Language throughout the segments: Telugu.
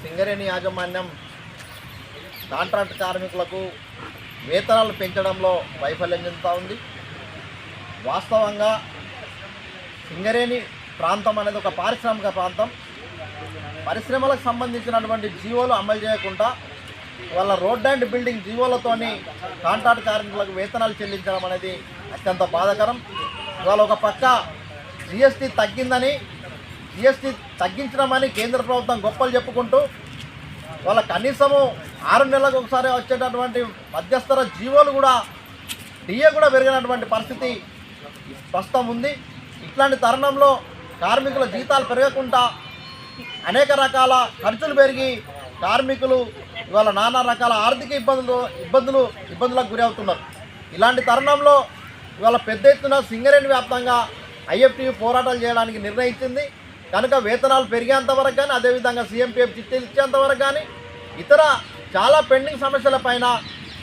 సింగరేణి యాజమాన్యం కాంట్రాక్ట్ కార్మికులకు వేతనాలు పెంచడంలో వైఫల్యం చెందుతూ ఉంది. వాస్తవంగా సింగరేణి ప్రాంతం అనేది ఒక పారిశ్రామిక ప్రాంతం. పరిశ్రమలకు సంబంధించినటువంటి జీవోలు అమలు చేయకుండా వాళ్ళ రోడ్ అండ్ బిల్డింగ్ జీవోలతోని కాంట్రాక్ట్ కార్మికులకు వేతనాలు చెల్లించడం అనేది అత్యంత బాధాకరం. ఇవాళ ఒక పక్క జిఎస్టీ తగ్గిందని జిఎస్టీ తగ్గించడమని కేంద్ర ప్రభుత్వం గొప్పలు చెప్పుకుంటూ వాళ్ళ కనీసము ఆరు నెలలకు ఒకసారి వచ్చేటటువంటి మధ్యస్థర జీవోలు కూడా డిఏ కూడా పెరిగినటువంటి పరిస్థితి ప్రస్తుతం ఉంది. ఇట్లాంటి తరుణంలో కార్మికుల జీతాలు పెరగకుండా అనేక రకాల ఖర్చులు పెరిగి కార్మికులు ఇవాళ నానా రకాల ఆర్థిక ఇబ్బందులు ఇబ్బందులు ఇబ్బందులకు గురి అవుతున్నారు. ఇలాంటి తరుణంలో ఇవాళ పెద్ద ఎత్తున సింగరేణి వ్యాప్తంగా ఐఎఫ్టీ పోరాటాలు చేయడానికి నిర్ణయించింది. కనుక వేతనాలు పెరిగేంత వరకు కానీ అదేవిధంగా సీఎంపీఎఫ్ చిట్టీలు ఇచ్చేంత వరకు కానీ ఇతర చాలా పెండింగ్ సమస్యలపైన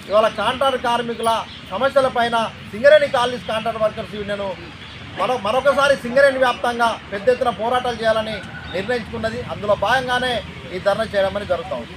ఇవాళ కాంట్రాక్ట్ కార్మికుల సమస్యల పైన Singareni colonies contract workers union మరో మరొకసారి సింగరేణి వ్యాప్తంగా పెద్ద ఎత్తున పోరాటాలు చేయాలని నిర్ణయించుకున్నది. అందులో భాగంగానే ఈ ధర్నా చేయడం అనేది జరుగుతూ ఉంది.